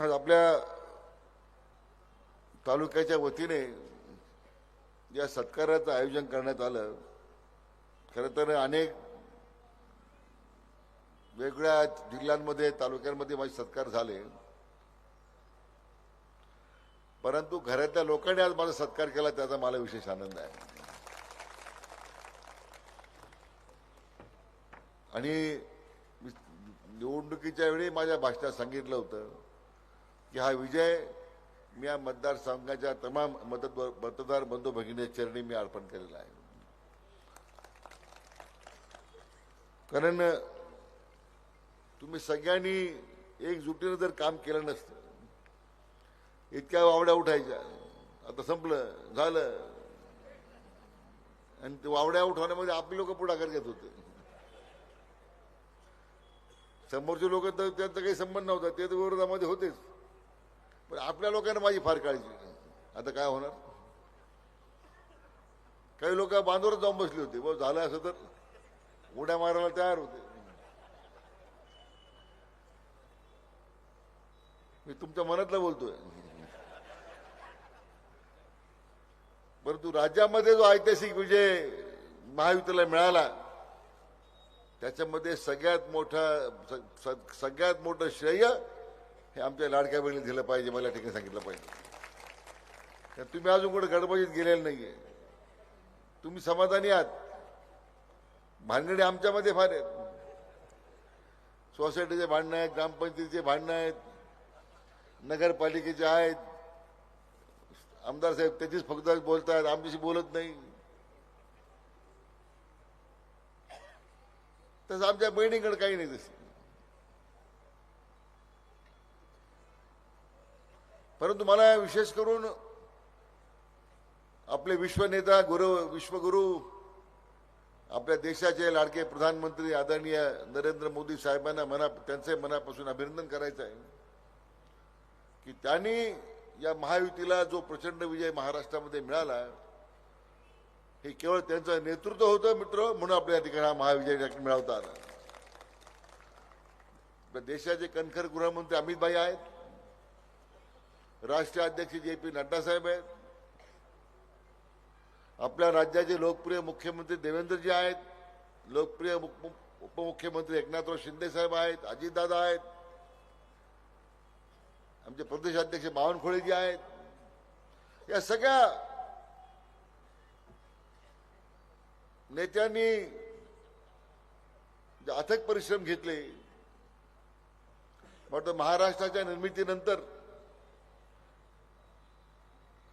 आपल्या तालुक्याच्या वतीने या सत्काराचं आयोजन करण्यात आलं. खरं तर अनेक वेगळ्या जिल्ह्यांमध्ये तालुक्यांमध्ये माझे सत्कार झाले. परंतु घरातल्या लोकांनी आज माझा सत्कार केला त्याचा मला विशेष आनंद आहे. आणि मी निवडणुकीच्या वेळी माझ्या भाषणात सांगितलं होतं की हा विजय मी या मतदारसंघाच्या तमाम मतद मतदार बंधू भगिनी चरणी मी अर्पण केलेला आहे. कारण तुम्ही सगळ्यांनी एकजुटीनं जर काम केलं नसतं इतक्या वावड्या उठायच्या आता संपलं झालं. आणि ते वावड्या उठवण्यामध्ये आपली लोक पुढाकार घेत होते. समोरचे लोक तर त्यांचा काही संबंध नव्हता ते तर विरोधामध्ये होतेच. पण आपल्या लोकांना माझी फार काळजी आता काय होणार? काही लोक बांधवरच जाऊन बसले होते. बघ झालं असं तर उड्या मारायला तयार होते. मी तुमच्या मनातलं बोलतोय. परंतु राज्यामध्ये जो ऐतिहासिक विजय महायुतीला मिळाला त्याच्यामध्ये सगळ्यात मोठा सगळ्यात मोठं श्रेय हे आमच्या लाडक्या बहिणी दिलं पाहिजे मला ठिकाणी सांगितलं पाहिजे. तुम्ही अजून कुठे गडबडीत गेलेलं नाही आहे तुम्ही समाधानी आहात. भांडणे आमच्यामध्ये फार आहेत. सोसायटीचे भांडणं आहेत ग्रामपंचायतीचे भांडणं आहेत नगरपालिकेचे आहेत. आमदार साहेब त्याचीच फक्त बोलतात आमच्याशी बोलत नाही. तसं आमच्या बहिणीकडे काही नाही तसं परंतु मला विशेष करून आपले विश्वनेता गुरु विश्वगुरु आपल्या देशाचे लाडके प्रधानमंत्री आदरणीय नरेंद्र मोदी साहेबांना मना त्यांचे मनापासून अभिनंदन करायचं आहे की त्यांनी या महायुतीला जो प्रचंड विजय महाराष्ट्रामध्ये मिळाला हे केवळ त्यांचं नेतृत्व होतं मित्र म्हणून आपल्या ठिकाणी हा महाविजय मिळवता आला. देशाचे कणखर गृहमंत्री अमित भाई आहेत. राष्ट्रीय अध्यक्ष जे पी नड्डा साहेब आहेत. आपल्या राज्याचे लोकप्रिय मुख्यमंत्री देवेंद्रजी आहेत. लोकप्रिय उपमुख्यमंत्री एकनाथराव शिंदे साहेब आहेत अजितदादा आहेत. आमचे प्रदेशाध्यक्ष बावनकुळेजी आहेत. या सगळ्या नेत्यांनी जे अथक परिश्रम घेतले वाटतं महाराष्ट्राच्या निर्मितीनंतर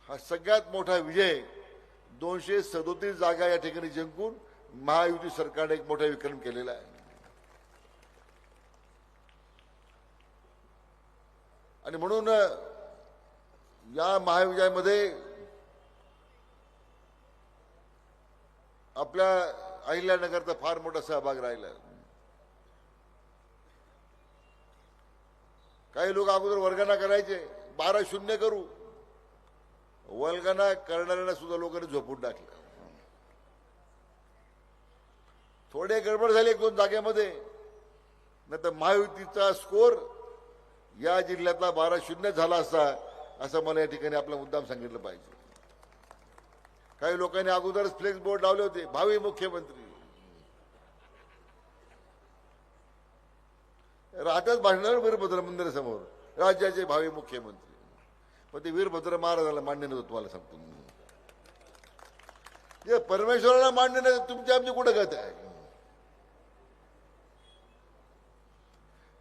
हा सगळ्यात मोठा विजय दोनशे सदोतीस जागा या ठिकाणी जिंकून महायुती सरकारने एक मोठा विक्रम केलेला आहे. आणि म्हणून या महाविजयामध्ये आपल्या अहिल्यानगरचा फार मोठा सहभाग राहिला. काही लोक अगोदर वर्गाना करायचे बारा शून्य करू. वल्गना करणाऱ्यांना सुद्धा लोकांनी झोपून टाकलं. थोडे गडबड झाली एक दोन जागेमध्ये. नाही तर महायुतीचा स्कोर या जिल्ह्यातला बारा शून्य झाला असता असं मला या ठिकाणी आपला मुद्दाम सांगितलं पाहिजे. काही लोकांनी अगोदरच फ्लेक्स बोर्ड लावले होते. भावी मुख्यमंत्री. राहतात भाषणावर मंदिर मंदिरासमोर. राज्याचे भावी मुख्यमंत्री. पण ते वीरभद्र महाराजाला मान्य नव्हतं तुम्हाला सांगतो मी. परमेश्वराला मान्य नाही तुमची आमची कुठं गत आहे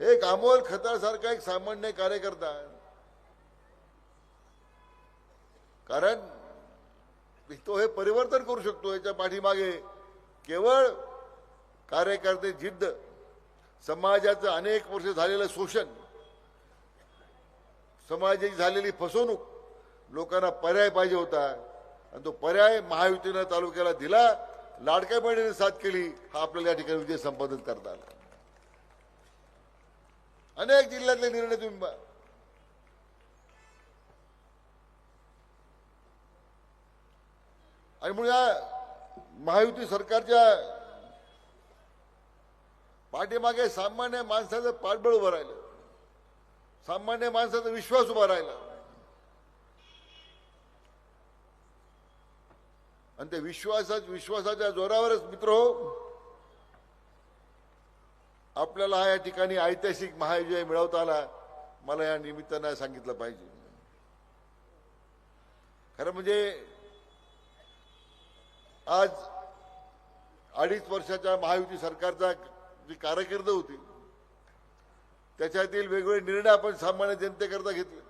एक अमोल खतासारखा एक सामान्य कार्यकर्ता कारण तो हे परिवर्तन करू शकतो याच्या पाठीमागे केवळ कार्यकर्ते जिद्द समाजाचं अनेक वर्ष झालेलं शोषण समाजाची झालेली फसवणूक लोकांना पर्याय पाहिजे होता. आणि तो पर्याय महायुतीनं तालुक्याला दिला लाडक्या बहिणीने साथ केली हा आपल्याला या ठिकाणी विजय संपादन करता आला. अनेक जिल्ह्यातले निर्णय तुम्ही आणि म्हणून या महायुती सरकारच्या पाठीमागे सामान्य माणसाचं पाठबळ उभं राहिलं. सामान्य माणसाचा विश्वास उभा राहिला. आणि त्या विश्वासा विश्वासाच्या जोरावरच मित्र हो. आपल्याला हा या ठिकाणी ऐतिहासिक महाविजय मिळवता आला मला या निमित्तानं सांगितलं पाहिजे. खरं म्हणजे आज अडीच वर्षाच्या महायुती सरकारचा जी कारकीर्द होती त्याच्यातील वेगवेगळे निर्णय आपण सामान्य जनतेकरता घेतले.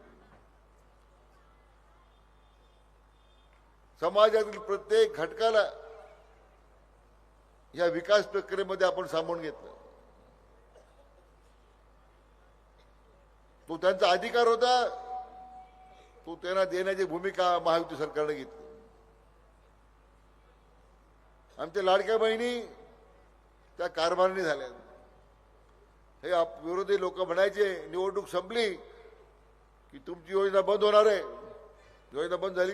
समाजातील प्रत्येक घटकाला या विकास प्रक्रियेमध्ये आपण सामावून घेतलं. तो त्यांचा अधिकार होता. तो त्यांना देण्याची भूमिका महायुती सरकारने घेतली. आमच्या लाडक्या बहिणी त्या कारभारणी झाल्या. हे आप- विरोधी लोक म्हणायचे निवडणूक संपली की तुमची योजना बंद होणार आहे. योजना बंद झाली.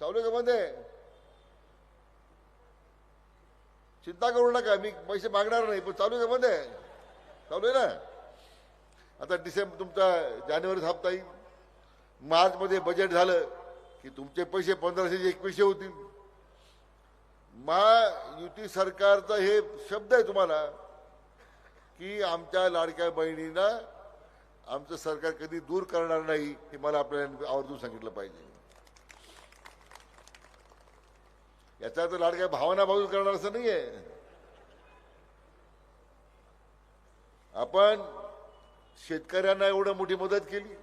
चालू आहे का बंद आहे? चिंता करू नका मी पैसे मागणार नाही पण चालू आहे का बंद आहे? चालू आहे ना? आता डिसेंबर तुमचा जानेवारी हप्ता येईल मार्चमध्ये बजेट झालं की तुमचे पैसे पंधराशे एकवीसशे होतील. महायुती सरकारचा हे शब्द आहे तुम्हाला की आमच्या लाडक्या बहिणींना आमचं सरकार कधी दूर करणार नाही हे मला आपल्याला आवर्जून सांगितलं पाहिजे. याचा तर लाडक्या भावना बाजू करणार असं नाहीये. आपण शेतकऱ्यांना एवढं मोठी मदत केली.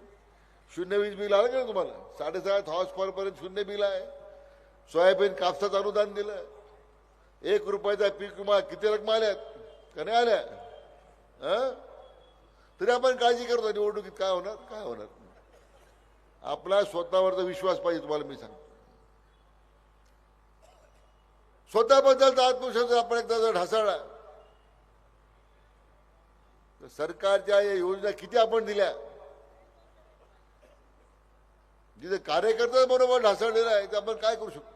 शून्य वीज बिल आलं का तुम्हाला? साडेसात हॉर्स पॉवर पर्यंत शून्य बिल आहे. सोयाबीन कापसाचं अनुदान दिलं. एक रुपयाचा पीक विमा किती रक्कम आल्यात? का नाही आल्या? तरी आपण काळजी करतो निवडणुकीत काय होणार? काय होणार? आपला स्वतःवरचा विश्वास पाहिजे तुम्हाला मी सांगतो. स्वतःबद्दलचा आत्मविश्वास आपण एकदा जर ढासळला तर सरकारच्या या योजना किती आपण दिल्या? जिथे कार्यकर्ता बरोबर ढासळलेला आहे ते आपण काय करू शकतो?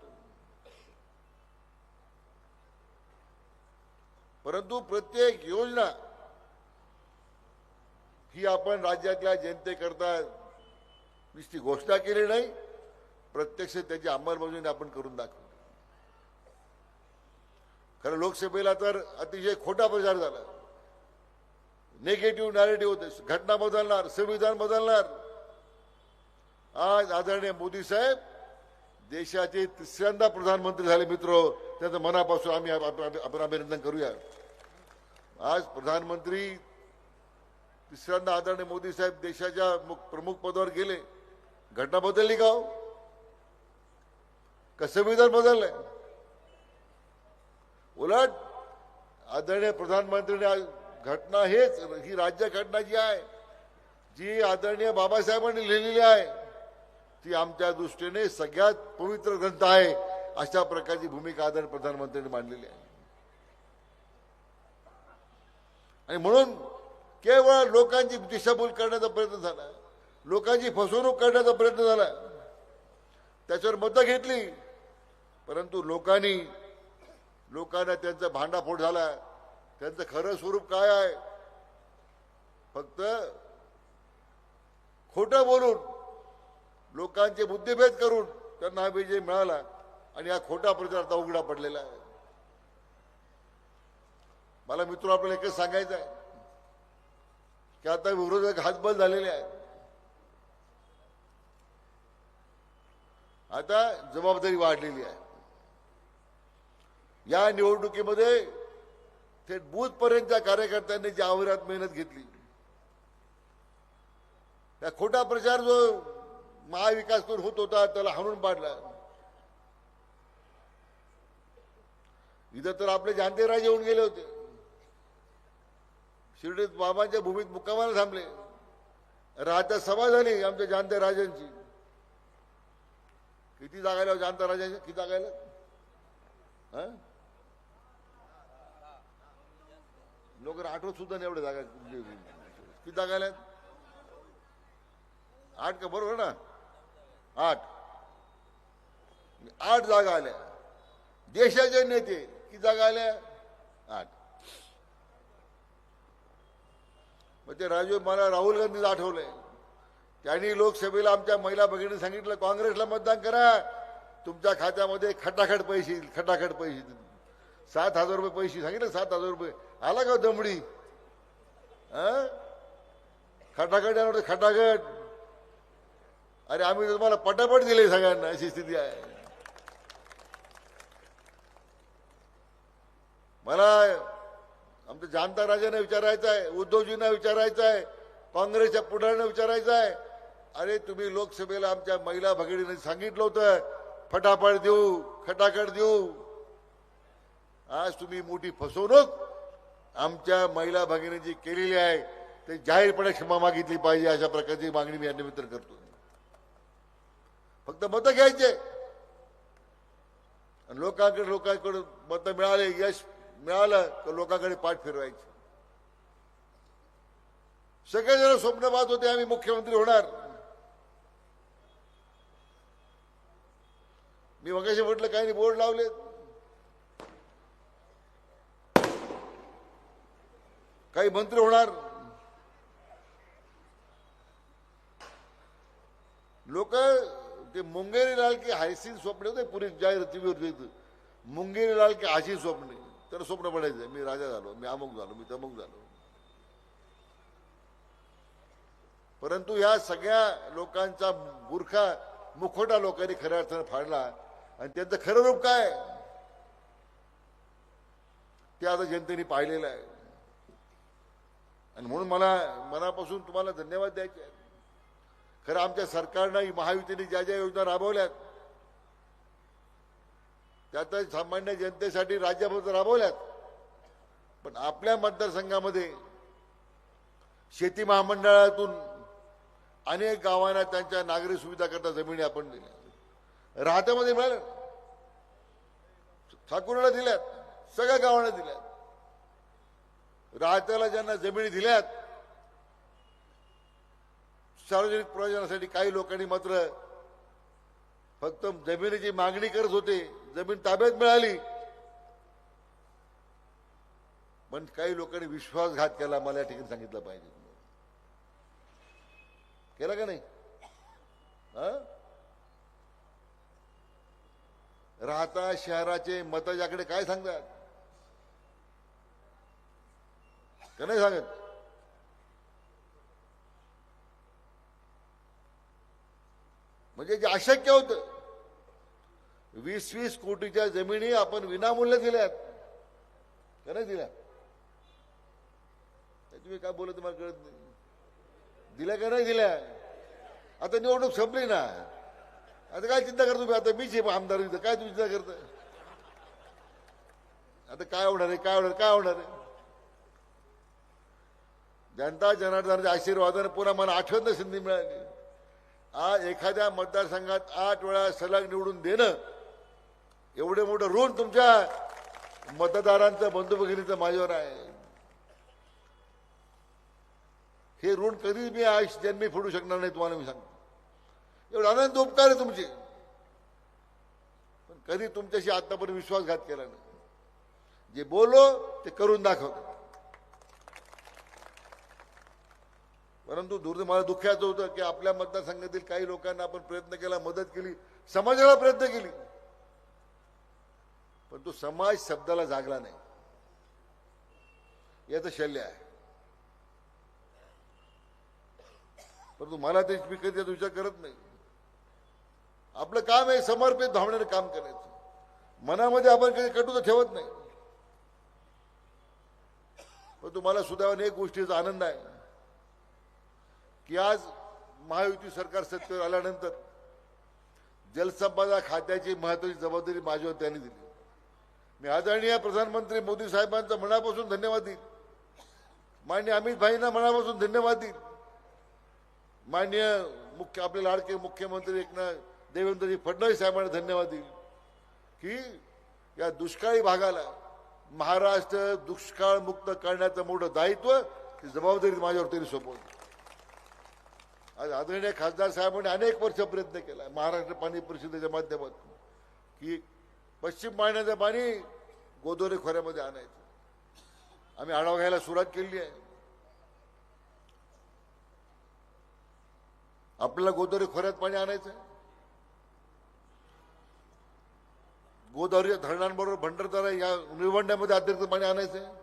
परंतु प्रत्येक योजना ही आपण राज्यातल्या जनतेकरता नुसती घोषणा केली नाही प्रत्यक्ष त्याची अंमलबजावणी आपण करून दाखवली. खरं लोकसभेला तर अतिशय खोटा प्रचार झाला. निगेटिव्ह नॅरेटिव्ह होते. घटना बदलणार संविधान बदलणार. आज आदरणीय मोदी साहेब देशाचे तिसऱ्यांदा प्रधानमंत्री झाले मित्र त्यांचं मनापासून आम्ही आपण अभिनंदन करूया. आज प्रधानमंत्री तिसऱ्यांदा आदरणीय मोदी साहेब देशाच्या मुख- प्रमुख पदावर गेले. घटना बदलली का हो? विधान बदललंय? उलट आदरणीय प्रधानमंत्र्यांनी घटना हेच ही राज्य घटना जी आहे जी आदरणीय बाबासाहेबांनी लिहिलेली आहे ती आमच्या दृष्टीने सगळ्यात पवित्र ग्रंथ आहे अशा प्रकारची भूमिका आदरणीय प्रधानमंत्र्यांनी मांडलेली आहे. आणि म्हणून केवळ लोकांची दिशाभूल करण्याचा प्रयत्न झाला. लोकांची फसवणूक करण्याचा प्रयत्न झाला. त्याच्यावर मतं घेतली. परंतु लोकांनी लोकांना त्यांचा भांडाफोड झाला. त्यांचं खरं स्वरूप काय आहे? फक्त खोटं बोलून लोकांचे बुद्धिभेद करून त्यांना हा विजय मिळाला आणि हा खोटा प्रचार आता उघडा पडलेला आहे. मला मित्र आपल्याला एकच सांगायचं आहे. की आता विरोधक हातबल झालेले आहेत. आता जबाबदारी वाढलेली आहे. या निवडणुकीमध्ये थेट बूथपर्यंतच्या कार्यकर्त्यांनी जी अविरात मेहनत घेतली त्या खोटा प्रचार जो महाविकास करून होत होता त्याला हाणून पाडला. इथं तर आपले जानते राजे होऊन गेले होते. शिर्डीत बाबांच्या भूमीत मुक्कामाला थांबले. राज्यात सभा झाली आमच्या जानत्या राजांची. किती जागायला जानत्या राजांची? किती जागायला हं? लोक आठवत सुद्धा नाही एवढ्या जागा किती जागा आल्यात आठ का? बरोबर ना? आठ. आठ जागा आल्या. देशाचे नेते किती जागा आल्या? आठ. मग ते राजू मला राहुल गांधीच आठवलंय. त्यांनी लोकसभेला आमच्या महिला भगिनी सांगितलं काँग्रेसला मतदान करा. तुमच्या खात्यामध्ये खटाखट पैसे येईल खटाखट पैसे येतील. सात हजार रुपये पैसे सांगितलं सात हजार रुपये. आला का हो दमडी? खटाखट यामध्ये खटाखट. अरे आम्ही तुम्हाला पटापट दिले सगळ्यांना अशी स्थिती आहे. मला आमच्या जानता राजांना विचारायचं आहे उद्धवजींना विचारायचं आहे काँग्रेसच्या पुढाऱ्यांना विचारायचं आहे. अरे तुम्ही लोकसभेला आमच्या महिला भगिनीने सांगितलं होतं फटाफट देऊ खटाखट देऊ. आज तुम्ही मोठी फसवणूक आमच्या महिला भगिनींची केलेली आहे ते जाहीरपणे क्षमा मागितली पाहिजे अशा प्रकारची मागणी मी या निमित्त करतो. फक्त मतं घ्यायचे. आणि लोकांकडे लोकांकडून मतं मिळाले यश मिळालं तर लोकांकडे पाठ फिरवायची? सगळेजण स्वप्न पाहत होते आम्ही मुख्यमंत्री होणार. मी मगाशी म्हटलं काही नाही बोर्ड लावले. काही मंत्री होणार. लोक ते मुंगेरी लाल की हायसीन स्वप्ने होते पुरी जाहीर टीव्हीवर मुंगेरी लाल की हाशी स्वप्ने. तर स्वप्न पडायचं मी राजा झालो मी अमुक झालो मी तमुक झालो. परंतु या सगळ्या लोकांचा बुरखा मुखोटा लोकांनी खऱ्या अर्थानं फाडला. आणि त्यांचं खरं रूप काय? ते आता जनतेने पाहिलेलं आहे. आणि म्हणून मला मनापासून तुम्हाला धन्यवाद द्यायचे खरं आमच्या सरकारनं महायुतीने ज्या ज्या योजना राबवल्यात त्यात सामान्य जनतेसाठी राज्यभर राबवल्यात. पण आपल्या मतदारसंघामध्ये शेती महामंडळातून अनेक गावांना त्यांच्या नागरी सुविधा करता जमिनी आपण दिल्या. राहत्यामध्ये मिळाल्या. ठाकूरला दिल्यात. सगळ्या गावांना दिल्यात. राहत्याला ज्यांना जमिनी दिल्यात सार्वजनिक प्रयोजनासाठी काही लोकांनी मात्र फक्त जमिनीची मागणी करत होते. जमीन ताब्यात मिळाली. पण काही लोकांनी विश्वासघात केला मला या ठिकाणी सांगितलं पाहिजे. केला का नाही? हा? राहता शहराचे मत याकडे काय सांगतात? का नाही सांगत? म्हणजे जे अशक्य होतं. वीस वीस कोटीच्या जमिनी आपण विनामूल्य दिल्यात. का नाही दिल्या तुम्ही काय बोलत मला कळत नाही. दिल्या का नाही दिल्या? आता निवडणूक संपली ना. आता काय चिंता करतो तुम्ही? आता मीच आहे आमदार इथं. काय तुम्ही चिंता करता? आता काय होणार आहे? काय होणार? काय होणार आहे? जनता जनार्दनाच्या आशीर्वादाने पुन्हा मला आठवण संधी मिळाली. आज एखाद्या मतदारसंघात आठ वेळा सलग निवडून देणं एवढे मोठं ऋण तुमच्या मतदारांचं बंधू भगिनीचं माझ्यावर आहे. हे ऋण कधीच मी आयुष्य जन्मी फोडू शकणार नाही तुम्हाला मी सांगतो. एवढा आनंद उपकार आहे तुमचे. पण कधी तुमच्याशी आतापर्यंत विश्वासघात केला नाही. जे बोलो ते करून दाखवतो. परंतु दुर्दैव मला दुःखाचं होतं की आपल्या मतदारसंघातील काही लोकांना आपण प्रयत्न केला मदत केली समाजाला प्रयत्न केली. पण तो समाज शब्दाला जागला नाही. याचं शल्य आहे. परंतु मला ते मी कधी याचा विचार करत नाही. आपलं काम आहे समर्पित धावण्याने काम करायचं. मनामध्ये आपण कधी कटू तर ठेवत नाही. पण तुम्हाला सुद्धा अनेक गोष्टीचा आनंद आहे. की आज महायुती सरकार सत्तेवर आल्यानंतर जलसंपदा खात्याची महत्वाची जबाबदारी माझ्यावर त्यांनी दिली. मी आदरणीय प्रधानमंत्री मोदी साहेबांचा मनापासून धन्यवाद देईल मान्य अमित भाईंना मनापासून धन्यवाद देईल मान्य मुख्य आपले लाडके मुख्यमंत्री एकनाथ देवेंद्रजी फडणवीस साहेबांना धन्यवाद देईल की या दुष्काळी भागाला महाराष्ट्र दुष्काळ मुक्त करण्याचं मोठं दायित्व जबाबदारी माझ्यावर त्यांनी सोपवली. आज आदरणीय खासदार साहेबांनी अनेक वर्ष प्रयत्न केला महाराष्ट्र पाणी परिषदेच्या माध्यमातून की पश्चिम पाण्याचं पाणी गोदोरे खोऱ्यामध्ये आणायचं. आम्ही आढावा घ्यायला सुरुवात केली आहे. आपल्याला गोदोरे खोऱ्यात पाणी आणायचं गोदावरी धरणांबरोबर भंडारदारा या निळवंड्यामध्ये अतिरिक्त पाणी आणायचं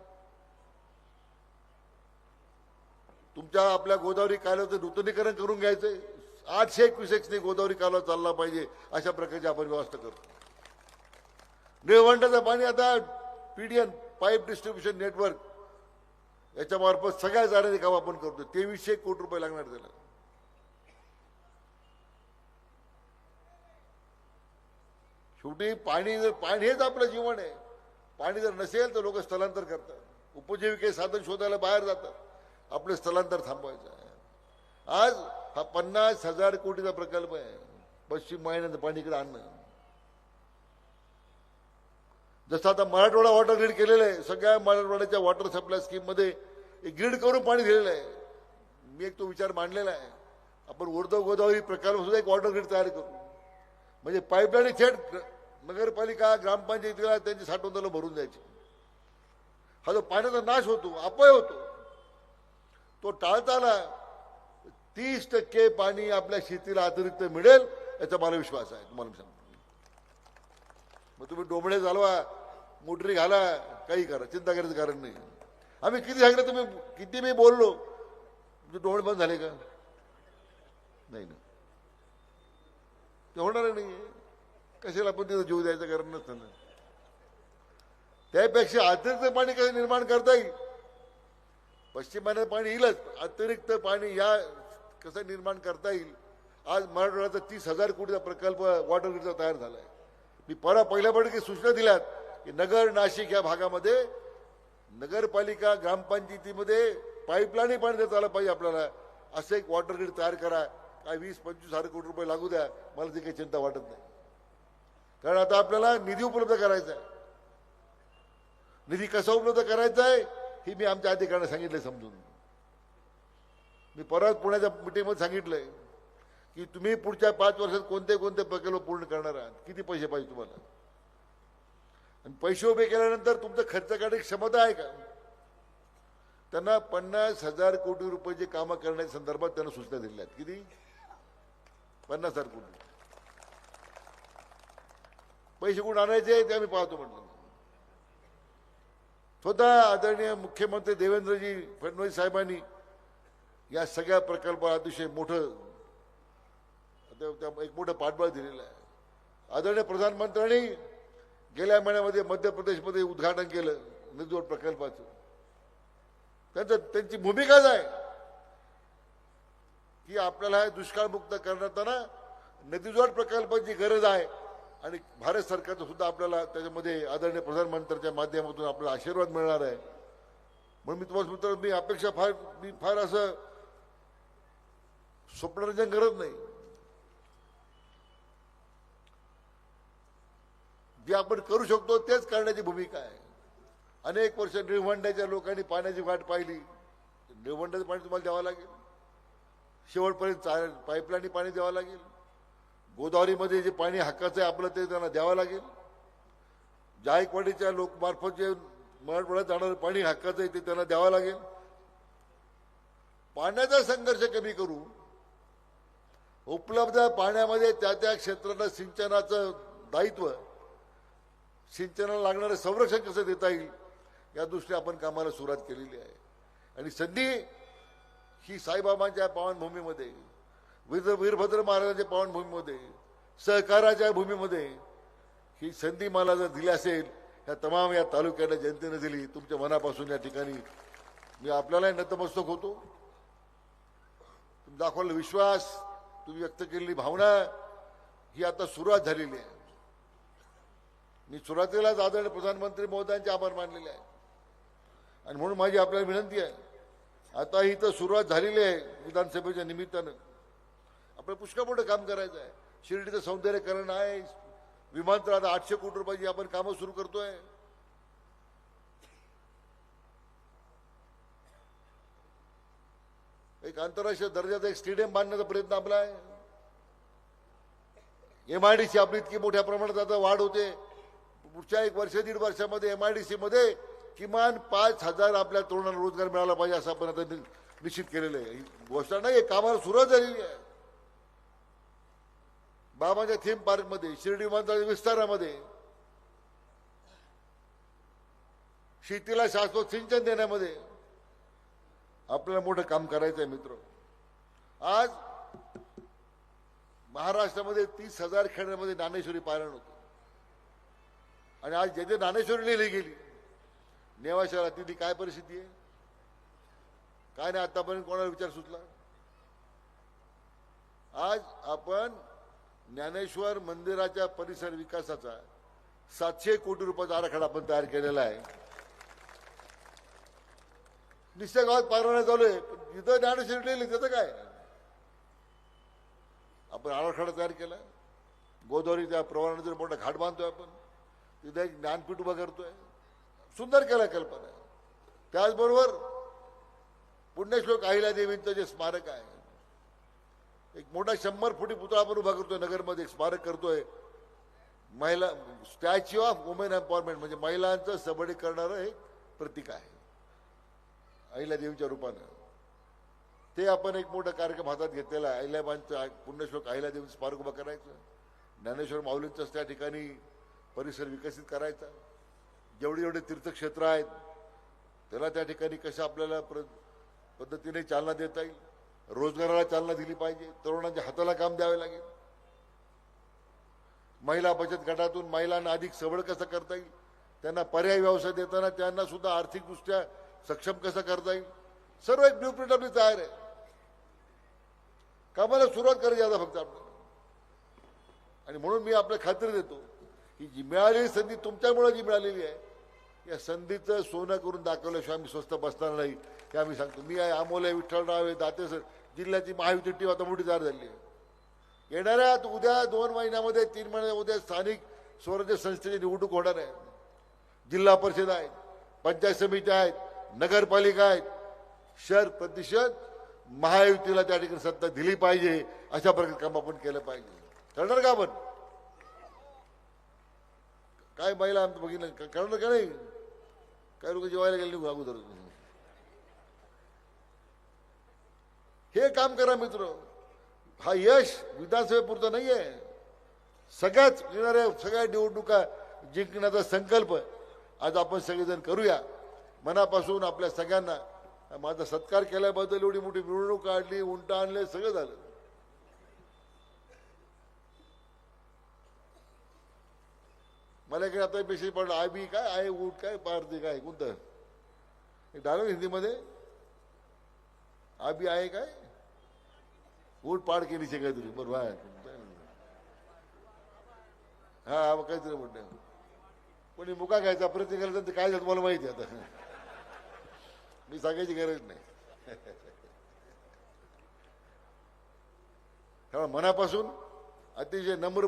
तुमच्या आपल्या गोदावरी कालव्याचं नूतनीकरण करून घ्यायचंय. आठशे एकवीस गोदावरी कालवा चालला पाहिजे अशा प्रकारची आपण व्यवस्था करतो निळवंडाचं पाणी आता पीडीएन पाईप डिस्ट्रीब्युशन नेटवर्क याच्या मार्फत सगळ्या जाण्याचे काम आपण करतो. तेवीसशे कोटी रुपये लागणार त्याला. शेवटी पाणी जर पाणी हेच आपलं जीवन आहे. पाणी जर नसेल तर लोक स्थलांतर करतात. उपजीविके साधन शोधायला बाहेर जातात. आपलं स्थलांतर थांबवायचं आहे. आज हा पन्नास हजार कोटीचा प्रकल्प आहे. पश्चिम महिन्याचं पाणी इकडे आणणं. जसं आता मराठवाडा वॉटर ग्रीड केलेलं आहे सगळ्या मराठवाड्याच्या वॉटर सप्लाय स्कीममध्ये एक ग्रीड करून पाणी दिलेलं आहे. मी एक तो विचार मांडलेला आहे. आपण उर्धव गोदावरी प्रकल्प सुद्धा एक वॉटर ग्रीड तयार करू. म्हणजे पाईपलाईन थेट नगरपालिका ग्रामपंचायतीला त्यांची साठवण भरून द्यायची. हा जो पाण्याचा नाश होतो अपय होतो तो टाळता आला तीस टक्के पाणी आपल्या शेतीला अतिरिक्त मिळेल याचा मला विश्वास आहे. तुम्हाला मी सांगतो. मग तुम्ही डोंबळे चालवा मोटरी घाला काही करा चिंता करायचं कारण नाही. आम्ही किती सांगितलं तुम्ही किती मी बोललो तुमचे डोळे बंद झाले का? नाही ना ते होणार नाही. कशाला आपण तिथं जीव द्यायचं कारण नसतं ना. त्यापेक्षा अतिरिक्त पाणी कसं निर्माण करता येईल? पश्चिमाने पाणी येईलच. अतिरिक्त पाणी या कसं निर्माण करता येईल? आज मराठवाड्याचा तीस हजार कोटीचा प्रकल्प वॉटर ग्रीडचा तयार झाला आहे मी परवा पहिल्या बैठकीत सूचना दिल्यात की नगर नाशिक या भागामध्ये नगरपालिका ग्रामपंचायतीमध्ये पाईपलाईन पाणी देता आलं पाहिजे आपल्याला. असं एक वॉटर ग्रीड तयार करा. काय वीस पंचवीस हजार कोटी रुपये लागू द्या. मला ती काही चिंता वाटत नाही. कारण आता आपल्याला निधी उपलब्ध करायचा आहे. निधी कसा उपलब्ध करायचा आहे? हे मी आमच्या अधिकाऱ्यांना सांगितलं समजून. मी परत पुण्याच्या मिटिंगमध्ये सांगितलंय की तुम्ही पुढच्या पाच वर्षात कोणते कोणते प्रकल्प पूर्ण करणार आहात? किती पैसे पाहिजे तुम्हाला? आणि पैसे उभे केल्यानंतर तुमचं खर्च करण्याची क्षमता आहे का? त्यांना पन्नास हजार कोटी रुपयाची कामं करण्याच्या संदर्भात त्यांना सूचना दिल्या आहेत. किती? पन्नास हजार कोटी. पैसे कुठून आणायचे ते आम्ही पाहतो म्हटलं. स्वतः आदरणीय मुख्यमंत्री देवेंद्रजी फडणवीस साहेबांनी या सगळ्या प्रकल्पाला अतिशय मोठं त्या- एक मोठं पाठबळ दिलेलं आहे. आदरणीय प्रधानमंत्र्यांनी गेल्या महिन्यामध्ये मध्य प्रदेशमध्ये उद्घाटन केलं निजोड प्रकल्पाचं. त्यांचं त्यांची भूमिकाच आहे की आपल्याला दुष्काळमुक्त करण्यात नदीजोड प्रकल्पाची गरज आहे. आणि भारत सरकारचं सुद्धा आपल्याला त्याच्यामध्ये आदरणीय प्रधानमंत्र्यांच्या माध्यमातून आपल्याला आशीर्वाद मिळणार आहे. म्हणून मी तुम्हाला मित्र मी अपेक्षा फार मी फार असं स्वप्नरंजन करत नाही. जे आपण करू शकतो तेच करण्याची भूमिका आहे. अनेक वर्ष निळवंड्याच्या लोकांनी पाण्याची वाट पाहिली. निळवंड्याचं पाणी तुम्हाला द्यावं लागेल. शेवटपर्यंत पाईपलाईन पाणी द्यावं लागेल. गोदावरीमध्ये जे पाणी हक्काचं आहे आपलं ते त्यांना द्यावं लागेल. जायकवाडीच्या लोकमार्फत जे मराठवाड्यात जाणारं पाणी हक्काचं आहे ते त्यांना द्यावं लागेल. पाण्याचा संघर्ष कमी करू. उपलब्ध पाण्यामध्ये त्या त्या क्षेत्राला सिंचनाचं दायित्व सिंचनाला लागणारं संरक्षण कसं देता येईल या दृष्टीने आपण कामाला सुरुवात केलेली आहे. आणि संधी ही साईबाबांच्या पावनभूमीमध्ये वीरभद्र महाराजांच्या पावनभूमीमध्ये सहकाराच्या भूमीमध्ये ही संधी मला जर दिली असेल या तमाम या तालुक्याला जनतेने दिली तुमच्या मनापासून या ठिकाणी मी आपल्यालाही नतमस्तक होतो. तुम्ही दाखवलेला विश्वास तुम्ही व्यक्त केलेली भावना ही आता सुरुवात झालेली आहे. मी सुरुवातीलाच आदरणीय प्रधानमंत्री महोदयांचे आभार मानलेले आहे. आणि म्हणून माझी आपल्याला विनंती आहे आता ही तर सुरुवात झालेली आहे विधानसभेच्या निमित्तानं. आपल्याला पुष्कळ मोठं काम करायचं आहे. शिर्डीचं सौंदर्यकरण आहे. विमानतळ आता आठशे कोटी रुपयाची आपण कामं सुरू करतोय. एक आंतरराष्ट्रीय दर्जाचा एक स्टेडियम बांधण्याचा प्रयत्न आपला आहे. एमआयडीसी आपली इतकी मोठ्या प्रमाणात आता वाढ होते. पुढच्या एक वर्ष दीड वर्षामध्ये एमआयडीसी मध्ये किमान पाच हजार आपल्या तरुणांना रोजगार मिळाला पाहिजे असं आपण आता निश्चित केलेलं आहे. ही गोष्ट नाही कामाला सुरुवात झालेली आहे. बाबांच्या थीम पार्कमध्ये शिर्डी विमानतळ विस्तारामध्ये शेतीला शाश्वत सिंचन देण्यामध्ये आपल्याला मोठं काम करायचं आहे मित्र. आज महाराष्ट्रामध्ये तीस हजार खेड्यामध्ये ज्ञानेश्वरी पारायण होतं. आणि आज जेथे ज्ञानेश्वरी लिहिली गेली नेवाशाला तिथली काय परिस्थिती आहे? काय नाही आतापर्यंत कोणाला विचार सुचला आज आपण ज्ञानेश्वर मंदिराच्या परिसर विकासाचा सातशे कोटी रुपयाचा आराखडा आपण तयार केलेला आहे. निश्चय गावात पारवण्या चालू आहे. पण जिथं ज्ञानेश्वर लिहिले त्याचं काय? आपण आराखडा तयार केला. गोदावरी त्या प्रवाहानंतर मोठा घाट बांधतोय आपण तिथे एक ज्ञानपीठ उभं करतोय. सुंदर केला कल्पना. त्याचबरोबर पुण्यश्लोक अहिल्यादेवींचं जे स्मारक आहे एक मोठा शंभर फुटी पुतळा आपण उभा करतोय नगरमध्ये एक स्मारक करतोय. महिला स्टॅच्यू ऑफ वुमेन एम्पॉवरमेंट म्हणजे महिलांचं सबलीकरणारं एक प्रतीक आहे. अहिल्यादेवीच्या रूपानं. ते आपण एक मोठा कार्यक्रम हातात घेतलेला आहे. अहिल्याबाईंचं पुण्यश्लोक अहिल्यादेवी स्मारक उभं करायचं. ज्ञानेश्वर माऊलींचंच त्या ठिकाणी परिसर विकसित करायचा. जेवढे जेवढे तीर्थक्षेत्र आहेत त्याला त्या ठिकाणी कसं आपल्याला प्र पद्धतीने चालना देता येईल? रोजगाराला चालना दिली पाहिजे तरुणांच्या हाताला काम द्यावे लागेल. महिला बचत गटातून महिलांना अधिक सबळ कसं करता येईल? त्यांना पर्याय व्यवसाय देताना त्यांना सुद्धा आर्थिकदृष्ट्या सक्षम कसं करता येईल? सर्व एक ब्ल्यू प्रिंट आपली तयार आहे. कामाला सुरुवात करायची आता फक्त आपल्याला आणि म्हणून मी आपल्या खात्री देतो की जी मिळालेली संधी तुमच्यामुळे जी मिळालेली आहे या संधीचं सोनं करून दाखवल्याशिवाय आम्ही स्वस्त बसणार नाही. हे आम्ही सांगतो. मी आहे अमोल आहे विठ्ठलराव आहे दाते सर जिल्ह्याची महायुती टीम आता मोठी तयार झाली आहे. येणाऱ्या उद्या दोन महिन्यामध्ये तीन महिन्यामध्ये उद्या स्थानिक स्वराज्य संस्थेची निवडणूक होणार आहे. जिल्हा परिषद आहेत पंचायत समिती आहेत नगरपालिका आहेत. शहर प्रतिशत महायुतीला त्या ठिकाणी सत्ता दिली पाहिजे अशा प्रकारे काम आपण केलं पाहिजे. करणार का आपण? काय महिला आमचं बघितलं? करणार का नाही? काय लोक जेवायला गेले नाही अगोदर. हे काम करा मित्र. हा यश विधानसभेपुरतं नाही आहे सगळ्याच येणाऱ्या सगळ्या निवडणुका जिंकण्याचा संकल्प आज आपण सगळेजण करूया. मनापासून आपल्या सगळ्यांना माझा सत्कार केल्याबद्दल एवढी मोठी मिरवणूक काढली उंट आणले सगळं झालं. मला इकडे आता मेसेज पडला आय बी काय? आहे उठ काय? पारती काय? कोणतं? डायलॉग हिंदीमध्ये? आबी आहे काय? ऊट पाड केली शे काहीतरी. बरोबर आहे हा काहीतरी म्हणणं कोणी मुका घ्यायचा प्रयत्न केला तर ते काय झालं मला माहिती आहे आता? मी सांगायची गरज नाही. त्यामुळे मनापासून अतिशय नम्र